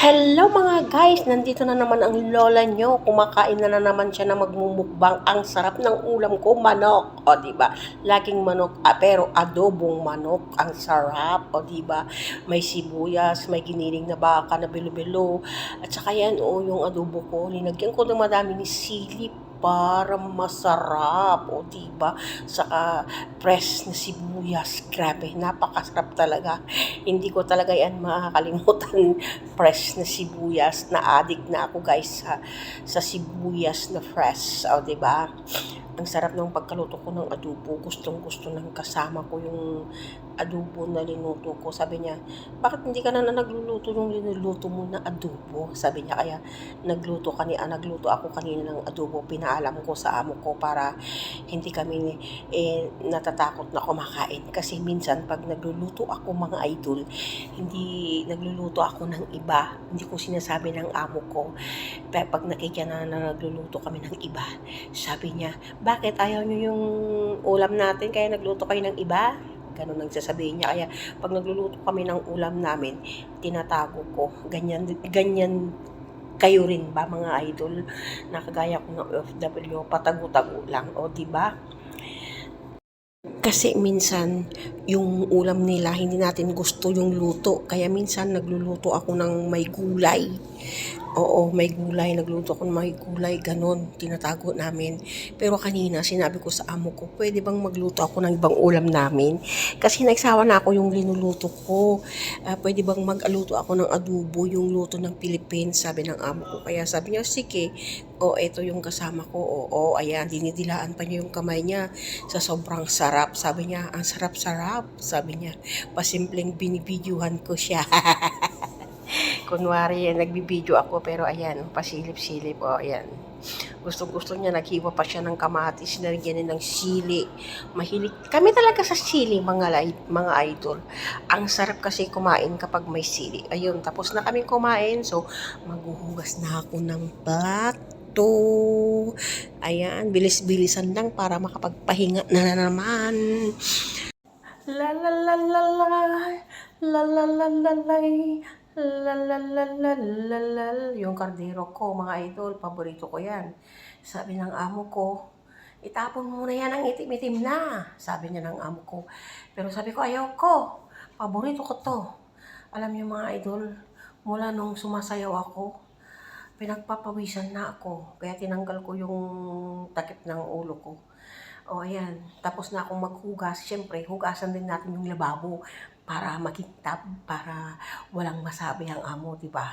Hello mga guys! Nandito na naman ang lola nyo. Kumakain na, na naman siya na magmumukbang. Ang sarap ng ulam ko, manok. O, ba? Laging manok, ah, pero adobong manok. Ang sarap. O, ba? May sibuyas, may giniling na baka na bilo-bilo. At saka yan, o, yung adobo ko. Linagyan ko ng madami ni silip para masarap. O, di ba? Saka fresh na sibuyas. Grabe, napakasarap talaga. Hindi ko talaga yan makakalimutan fresh na sibuyas na addict na ako guys sa sa sibuyas na fresh o di ba ang sarap ng pagkaluto ko ng adobo. Gustong gusto ng kasama ko yung adobo na linuto ko. Sabi niya bakit hindi ka na, na nagluluto yung linuluto mo na adobo? Sabi niya kaya nagluto kani ah, nagluto ako kanina ng adobo. Pinaalam ko sa amo ko para hindi kami eh, natatakot na kumakain. Kasi minsan pag nagluluto ako mga idol hindi nagluluto ako ng iba. Hindi ko sinasabi ng amo ko. Pero pag nakikita na, na nagluluto kami ng iba, sabi niya, bakit ayaw niyo yung ulam natin kaya nagluto kayo ng iba? Ganun ang sasabihin niya. Kaya pag nagluluto kami ng ulam namin, tinatago ko. Ganyan, ganyan kayo rin ba mga idol? Nakagaya ko ng OFW, patago-tago lang. O, di ba? Kasi minsan, yung ulam nila, hindi natin gusto yung luto. Kaya minsan, nagluluto ako ng may gulay. Oo, may gulay. Nagluto ako ng may gulay. Ganon, tinatago namin. Pero kanina, sinabi ko sa amo ko, pwede bang magluto ako ng ibang ulam namin? Kasi nagsawa na ako yung linuluto ko. Ah, pwede bang mag-aluto ako ng adobo, yung luto ng Philippines, sabi ng amo ko. Kaya sabi niya, sige, o eto yung kasama ko, oo, ayan, dinidilaan pa niya yung kamay niya sa sobrang sarap. Sabi niya, ang sarap-sarap, sabi niya. Pasimpleng binibidyuhan ko siya. Kunwari, nagbibideo ako, pero ayan, pasilip-silip, o ayan. Gusto-gusto niya, naghiwa pa siya ng kamatis, nilagyan niya ng sili. Mahilig, kami talaga sa sili, mga, mga idol. Ang sarap kasi kumain kapag may sili. Ayun, tapos na kami kumain, so maghuhugas na ako ng plato. Ayan, bilis-bilisan lang para makapagpahinga na, na naman. La la la la la la la la la la la la la la la yung kardero ko mga idol paborito ko yan. Sabi ng amo ko itapon mo na yan ang itim-itim na sabi niya ng amo ko. Pero sabi ko ayaw ko. Paborito ko to. Alam niyo mga idol mula nung sumasayaw ako pinagpapawisan na ako. Kaya tinanggal ko yung takip ng ulo ko. O ayan, tapos na akong maghugas. Siyempre, hugasan din natin yung lababo para makintab, para walang masabi ang amo, di ba?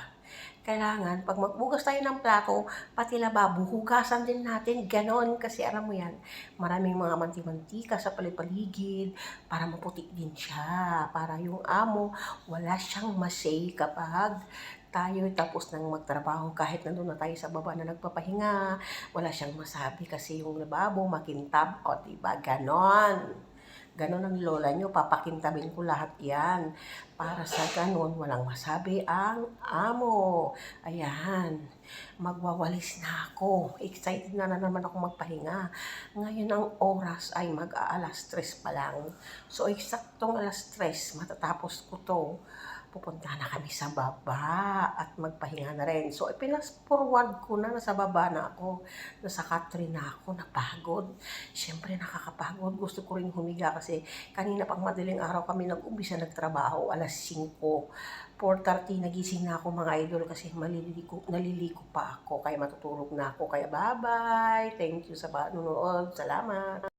Kailangan, pag maghugas tayo ng plato, pati lababo, hugasan din natin. Ganon, kasi alam mo yan, maraming mga manti-mantika sa palipaligid, para maputik din siya. Para yung amo, wala siyang masay kapag tayo tapos nang magtrabaho kahit nandun na tayo sa baba na nagpapahinga wala siyang masabi kasi yung lababo makintab o diba ganon ganon ang lola nyo papakintabin ko lahat yan. Para sa ganon walang masabi ang amo. Ayan magwawalis na ako. Excited na, na naman ako magpahinga. Ngayon ang oras ay mag-aalas 3 pa lang. So eksaktong alas 3 matatapos ko to pupunta na kami sa baba at magpahinga na rin. So, ipinas forward ko na, nasa baba na ako, nasa country na ako, napagod. Siyempre, nakakapagod. Gusto ko rin humiga kasi kanina pang madaling araw kami nag-umpisa nagtrabaho, alas 5. 4.30 nagising na ako mga idol kasi maliligo, naliliko pa ako, kaya matutulog na ako. Kaya bye-bye! Thank you sa panonood. Salamat!